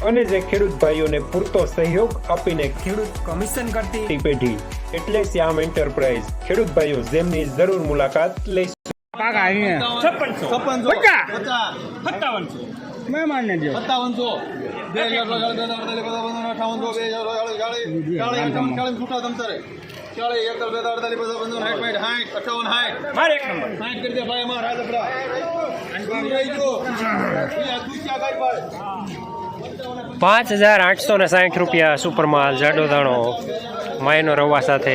અને જે ખેડૂત ભાઈઓને પૂરતો સહયોગ આપીને ખેડૂત કમિશન કરતી પેઢી એટલે શ્યામ એન્ટરપ્રાઇઝ ખેડૂત ભાઈઓ જેમની જરૂર મુલાકાત લઈ છપ્પનસો. સત્તાવનસો. મહેમાનને દો સત્તાવનસો. બે હજાર ચાલીસ અડતાલીસ બધા બધા અઠાવનસો બે હજાર ચાલીસ ચાલીસ ચાલીસ અઠાવન ચાલીસ છૂટા તમતારે ચાલીસ એકતાલીસ બે અડતાલીસ બધા બંધો સાઠ પાંઠ સાઠ અઠાવન સાઠ. મારે એક નંબર. સાઠ કરી દે ભાઈ અમારા રાજપડા પાંચ હજાર આઠસો ને સાઠ રૂપિયા સુપરમાલ જાડો દાણો માયનો રવા સાથે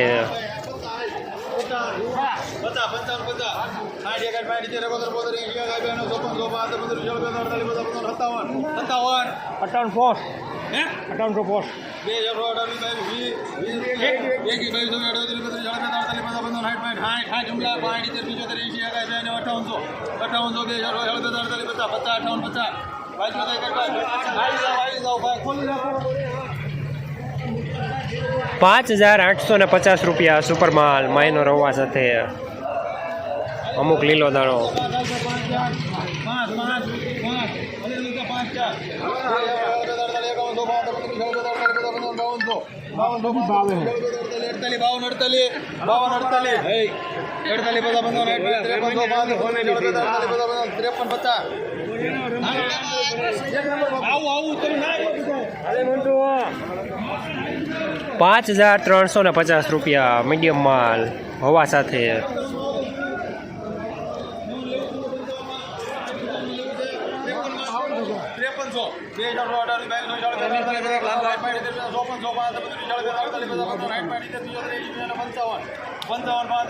અઠાવનસો. અઠાવનસો બે હજાર અડતાલીસ પચાસ પચાસ અઠાવન પચાસ. પાંચ હજાર આઠસો ને પચાસ રૂપિયા સુપર માલ માયનો રવા સાથે અમુક લીલો દાણો બાવન અડતાલીસ બાવન અડતાલીસ અડતાલીસ બધા બંધો ત્રેપનસો પાંચ ત્રેપન પચાસ પાંચ હજાર ત્રણસો ને પચાસ રૂપિયા મીડિયમ માલ હોવા સાથે. પંચાવન પંચાવન પાંચ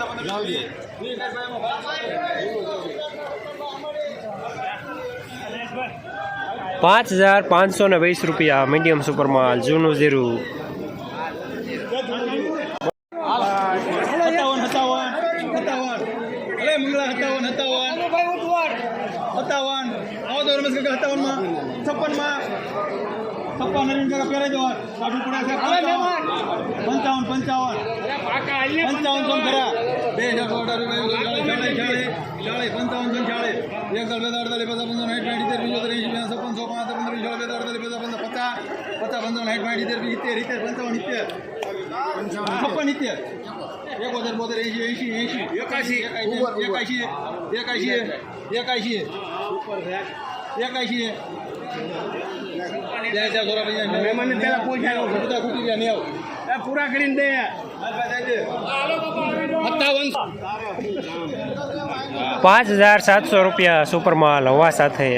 પાંચ હજાર પાંચસો ને વીસ રૂપિયા મીડિયમ સુપરમાલ જૂનું જીરું. પંચાવન પંચાવન. પંચાવન સોન ખરા. બે હજાર અઢાર ચાલીસ ચાલીસ ચાલીસ પંચાવન સોન ચાલીસ એક દળ બે દળ અડતાલીસ પચાસ પંદર સાઠ પાંઠ સિત્તેર પિચોતેર એંશી બે છપ્પન સો પાંચ પંદર વીસ બે દળ અડતાલીસ પચાસ પંદર પચાસ પચાસ પંદર સાઠ પાંઠ સિત્તેર સિત્તેર સિત્તેર પંચાવન સિત્તેર. છપ્પન સિત્તેર. એકોતેર બોતેર એકાશી. એકાશી. એકાશી. જય જય સોરા ભાઈ મહેમાનને પહેલા પહોંચાડો બધા ખૂટી ગયા નેવ એ પૂરા કરીને દે સત્તાવન પાંચ હજાર સાતસો રૂપિયા સુપરમાલ હવા સાથે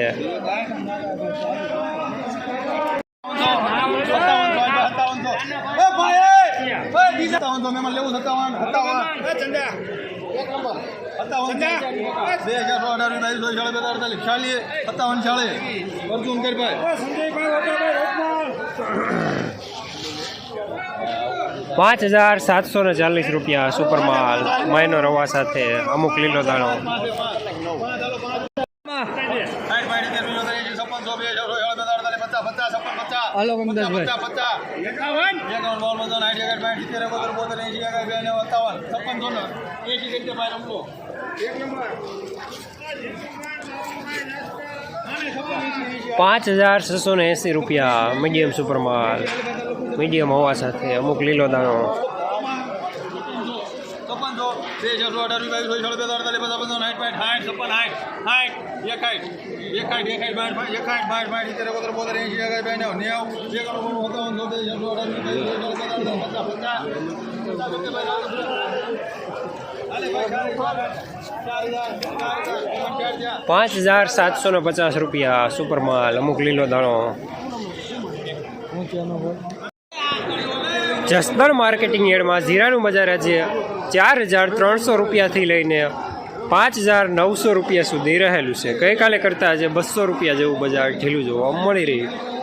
સત્તાવનસો મેમાં લેવું સત્તાવન સત્તાવન. બે હજાર સો અઢાર બાવીસો ચાલીસ બે અડતાલીસ ચાલીસ સત્તાવન ચાલીસ અર્જુન કરી પાંચ હજાર સાતસો ને ચાલીસ રૂપિયા સુપર માલ માયનો રવા સાથે અમુક લીલો દાણો. હાલો, કમદાસભાઈ. પાંચ હજાર છસો ને એંસી રૂપિયા મીડિયમ સુપરમાલ મીડિયમ હોવા સાથે અમુક લીલો દાણો. બે હજાર સો અઢાર બાવીસ, હોય, સાડા બે અડતાલીસ બધા બધા સાઠ પાંઠ સાઠ છપ્પન સાઠ સાઠ એકાઠ એકાઠ એકાઠ બાઠ બાઠ એકાઠ બાઠ બાઠ સિત્તેર એકોતેર, બોતેર, એંશી એકાઠ નેવ એકાણું સત્તાવન બે હજાર સો અઢાર પાંચ હજાર સાતસો ને પચાસ રૂપિયા સુપરમાલ અમુક લીલો દાણો. જસદણ માર્કેટિંગ એડમાં જીરાનું બજાર આજે ચાર હજાર ત્રણસો રૂપિયાથી લઈને પાંચ હજાર નવસો રૂપિયા સુધી રહેલું છે. ગઈકાલે કરતાં આજે બસો રૂપિયા જેવું બજાર ઢીલું જોવા મળી રહ્યું.